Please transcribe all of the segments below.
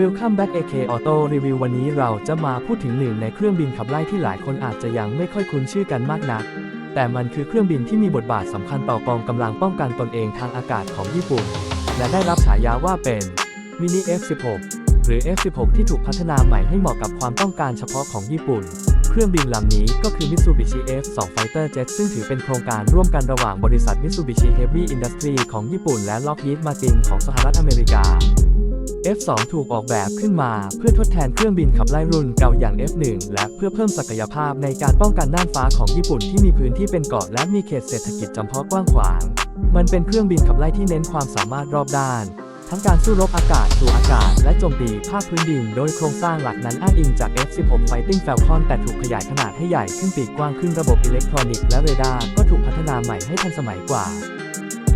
Welcome back AK Auto Review วันนี้เราจะมาพูดถึงหนึ่งในเครื่องบินขับไล่ที่หลายคนอาจจะยังไม่ค่อยคุ้นชื่อกันมากนัก แต่มันคือเครื่องบินที่มีบทบาทสำคัญต่อกองกำลังป้องกันตนเองทางอากาศของญี่ปุ่น และได้รับฉายาว่าเป็น Mini F16 หรือ F16 ที่ถูกพัฒนาใหม่ให้เหมาะกับความต้องการเฉพาะของญี่ปุ่น เครื่องบินลำนี้ก็คือ Mitsubishi F2 Fighter Jet ซึ่งถือเป็นโครงการร่วมกันระหว่างบริษัท Mitsubishi Heavy Industry ของญี่ปุ่นและ Lockheed Martin ของสหรัฐอเมริกา F2 ถูกออกแบบขึ้นมาเพื่อทดแทนเครื่องบินขับไล่รุ่นเก่าอย่าง F1 และเพื่อเพิ่มศักยภาพในการป้องกันน่านฟ้าของญี่ปุ่นที่มีพื้นที่เป็นเกาะและมีเขตเศรษฐกิจจำเพาะกว้างขวาง มันเป็นเครื่องบินขับไล่ที่เน้นความสามารถรอบด้านทั้งการสู้รบอากาศสู่อากาศ และโจมตีภาคพื้นดิน โดยโครงสร้างหลักนั้นอ้างอิงจาก F16 Fighting Falcon แต่ถูกขยายขนาดให้ใหญ่ขึ้นปีกกว้างขึ้นระบบอิเล็กทรอนิกส์และเรดาร์ก็ถูกพัฒนาใหม่ให้ทันสมัยกว่า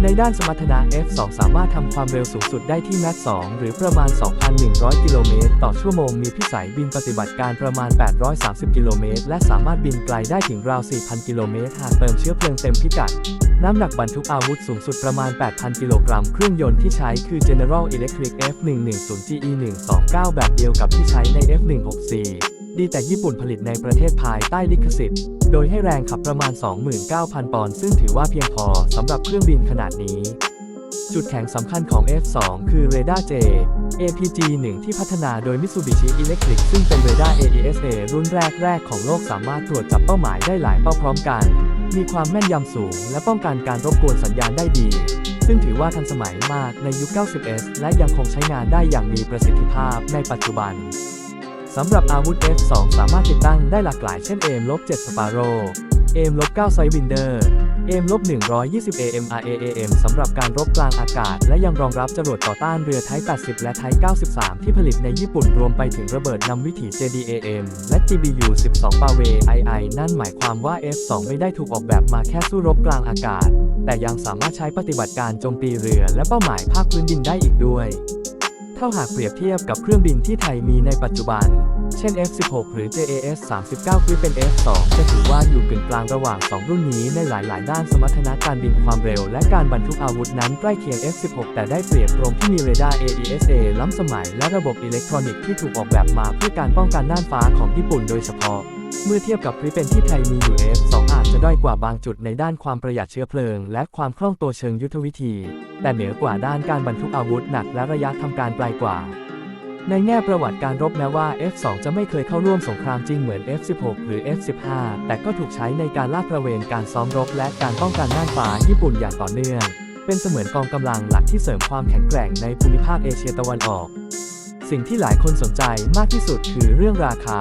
ในด้านสมรรถนะ F2 สามารถทำความเร็วสูงสุดได้ที่แมค2หรือประมาณ 2,100 กิโลเมตรต่อชั่วโมง มีพิสัยบินปฏิบัติการประมาณ 830 กิโลเมตร และสามารถบินไกลได้ถึงราว 4,000 กิโลเมตร หากเติมเชื้อเพลิงเต็มพิกัด น้ำหนักบรรทุกอาวุธสูงสุดประมาณ 8,000 กิโลกรัม เครื่องยนต์ที่ใช้คือ General Electric F110GE129 แบบเดียวกับที่ใช้ใน F164 ดีแต่ญี่ปุ่นผลิตในประเทศภายใต้ลิขสิทธิ์ โดยให้แรงขับประมาณ 29,000 ปอนด์ซึ่งถือว่าเพียงพอสำหรับเครื่องบินขนาดนี้ จุดแข็งสำคัญของ F2 คือเรดาร์ J APG-1 ที่พัฒนาโดย Mitsubishi Electric ซึ่งเป็นเรดาร์ AESA รุ่นแรกๆของโลกสามารถตรวจจับเป้าหมายได้หลายเป้าพร้อมกัน มีความแม่นยำสูง และป้องกันการรบกวนสัญญาณได้ดี ซึ่งถือว่าทันสมัยมากในยุค 90s และยังคงใช้งานได้อย่างมีประสิทธิภาพในปัจจุบัน สำหรับอาวุธ F2 สามารถติดตั้งได้หลากหลายเช่น AM-7 Sparrow AM-9 Sidewinder AM-120 AMRAAM สำหรับการรบกลางอากาศ และยังรองรับจรวดต่อต้านเรือไทป80 และไทป93 ที่ผลิตในญี่ปุ่นรวมไปถึงระเบิดนำวิถี JDAM และ GBU-12 p a w e II นั่นหมายความว่า F2 ไม่ได้ถูกออกแบบมาแค่สู้รบกลางอากาศ แต่ยังสามารถใช้ปฏิบัติการโจมตีเรือและเป้าหมายภาคพื้นดินได้อีกด้วย ถ้าหากเปรียบเทียบกับเครื่องบินที่ไทยมีในปัจจุบัน เช่น F16 หรือ JAS 39คือเป็น F2 จะถือว่าอยู่กึ่งกลางระหว่าง 2 รุ่นนี้ในหลาย ๆ ด้านสมรรถนะการบินความเร็ว และการบรรทุกอาวุธนั้นใกล้เคียง F16 แต่ได้เปรียบตรงที่มีเรดาร์ AESA ล้ำสมัยและระบบอิเล็กทรอนิกส์ที่ถูกออกแบบมาเพื่อการป้องกันน่านฟ้าของญี่ปุ่นโดยเฉพาะ เมื่อเทียบกับริเป็นที่ไทยมีอยู่ F2 อาจจะด้อยกว่าบางจุดในด้านความประหยัดเชื้อเพลิง และความคล่องตัวเชิงยุทธวิธี แต่เหนือกว่าด้านการบรรทุกอาวุธหนักและระยะทำการไกลกว่า ในแง่ประวัติการรบแม้ว่า F2 จะไม่เคยเข้าร่วมสงครามจริงเหมือน F16 หรือ F15 แต่ก็ถูกใช้ในการลาดตระเวนการซ้อมรบ และการป้องกันน่านฟ้าญี่ปุ่นอย่างต่อเนื่อง เป็นเสมือนกองกำลังหลักที่เสริมความแข็งแกร่งในภูมิภาคเอเชียตะวันออก สิ่งที่หลายคนสนใจมากที่สุดคือเรื่องราคา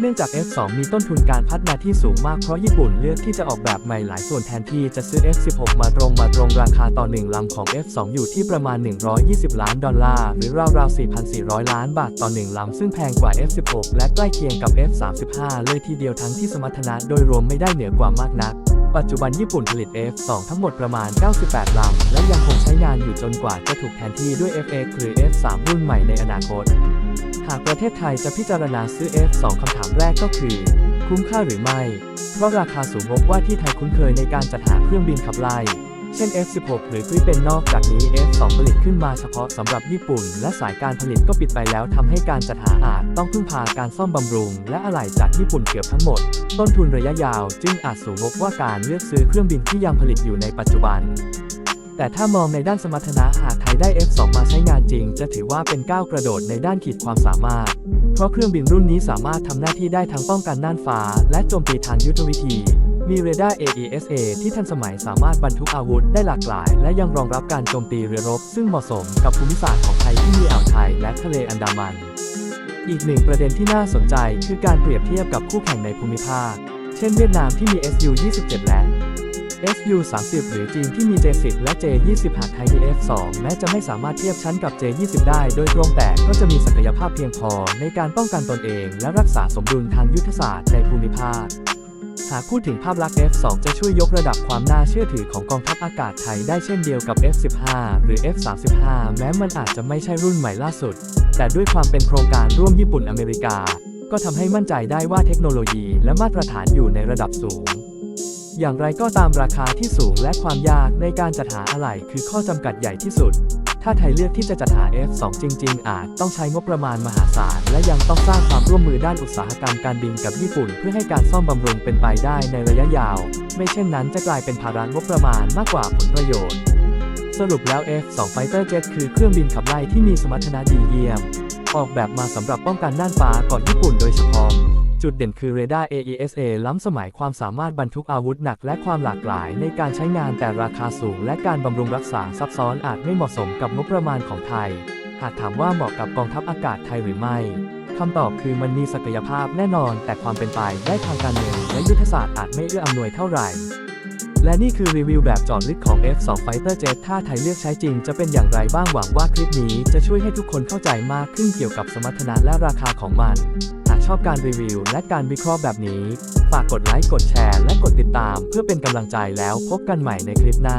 เนื่องจาก F2 มีต้นทุนการพัฒนาที่สูงมากเพราะญี่ปุ่นเลือกที่จะออกแบบใหม่หลายส่วนแทนที่จะซื้อ F16 มาตรงมาตรงราคาต่อหนึ่งลำของ F2 อยู่ที่ประมาณ 120 ล้านดอลลาร์ หรือราวๆ 4,400 ล้านบาทต่อหนึ่งลำ ซึ่งแพงกว่า F16 และใกล้เคียงกับ F35 เลยทีเดียวทั้งที่สมรรถนะโดยรวมไม่ได้เหนือกว่ามากนักปัจจุบันญี่ปุ่นผลิต F2 ทั้งหมดประมาณ 98 ลำ และยังคงใช้งานอยู่จนกว่าจะถูกแทนที่ด้วย FX หรือ F3 รุ่นใหม่ในอนาคต หากประเทศไทยจะพิจารณาซื้อ F2 คำถามแรกก็คือ คุ้มค่าหรือไม่ เพราะราคาสูงงบว่าที่ไทยคุ้นเคยในการจัดหาเครื่องบินขับไล่ เช่น F16 หรือฟิลิปปินนอกจากนี้ F2 ผลิตขึ้นมาเฉพาะสำหรับญี่ปุ่น และสายการผลิตก็ปิดไปแล้วทำให้การจัดหาอาจต้องพึ่งพาการซ่อมบำรุง และอะไหล่จากญี่ปุ่นเกือบทั้งหมด ต้นทุนระยะยาว จึงอาจสูงงบว่าการเลือกซื้อเครื่องบินที่ยังผลิตอยู่ในปัจจุบัน แต่ถ้ามองในด้านสมรรถนะหากไทยได้ F2 มาใช้งานจริง จะถือว่าเป็นก้าวกระโดดในด้านขีดความสามารถ เพราะเครื่องบินรุ่นนี้สามารถทำหน้าที่ได้ทั้งป้องกันน่านฟ้า และโจมตีทางยุทธวิธี มีเรดาร์ AESA ที่ทันสมัยสามารถบรรทุกอาวุธได้หลากหลาย และยังรองรับการโจมตีเรือรบ ซึ่งเหมาะสมกับภูมิศาสตร์ของไทยที่มีอ่าวไทยและทะเลอันดามัน อีกหนึ่งประเด็นที่น่าสนใจคือการเปรียบเทียบกับคู่แข่งในภูมิภาค เช่น เวียดนามที่มี SU-27 และ SU-30 หรือจีนที่มี J10 และ J20 หากไทยมี F2 แม้จะไม่สามารถเทียบชั้นกับ J20 ได้โดยตรงแต่ก็จะมีศักยภาพเพียงพอในการป้องกันตนเองและรักษาสมดุลทางยุทธศาสตร์ในภูมิภาคหากพูดถึงภาพลักษณ์ F2 จะช่วยยกระดับความน่าเชื่อถือของกองทัพอากาศไทยได้เช่นเดียวกับ F15 หรือ F35 แม้มันอาจจะไม่ใช่รุ่นใหม่ล่าสุด แต่ด้วยความเป็นโครงการร่วมญี่ปุ่นอเมริกา ก็ทำให้มั่นใจได้ว่าเทคโนโลยีและมาตรฐานอยู่ในระดับสูง อย่างไรก็ตามราคาที่สูงและความยากในการจัดหาอะไหล่คือข้อจำกัดใหญ่ที่สุด ถ้าไทยเลือกที่จะจัดหา F2 จริง ๆ อาจต้องใช้งบประมาณมหาศาล และยังต้องสร้างความร่วมมือด้านอุตสาหกรรมการบินกับญี่ปุ่น เพื่อให้การซ่อมบำรุงเป็นไปได้ในระยะยาว ไม่เช่นนั้นจะกลายเป็นภาระงบประมาณมากกว่าผลประโยชน์ สรุปแล้ว F2 Fighter Jet คือเครื่องบินขับไล่ที่มีสมรรถนะดีเยี่ยม ออกแบบมาสำหรับป้องกันน่านฟ้าก่อนญี่ปุ่นโดยเฉพาะ จุดเด่นคือเรดาร์ AESA ล้ำสมัยความสามารถบรรทุกอาวุธหนักและความหลากหลายในการใช้งานแต่ราคาสูง และการบำรุงรักษาซับซ้อนอาจไม่เหมาะสมกับงบประมาณของไทย หากถามว่าเหมาะกับกองทัพอากาศไทยหรือไม่คำตอบคือมันมีศักยภาพแน่นอน แต่ความเป็นไปได้ทางการเงินและยุทธศาสตร์อาจไม่เอื้ออำนวยเท่าไหร่ และนี่คือรีวิวแบบจอดลึกของ F2 Fighter Jet ถ้าไทยเลือกใช้จริงจะเป็นอย่างไรบ้างหวังว่าคลิปนี้จะช่วยให้ทุกคนเข้าใจมากขึ้นเกี่ยวกับสมรรถนะและราคาของมัน หากชอบการรีวิวและการวิเคราะห์แบบนี้ ฝากกดไลค์ กดแชร์ และกดติดตาม เพื่อเป็นกำลังใจแล้วพบกันใหม่ในคลิปหน้า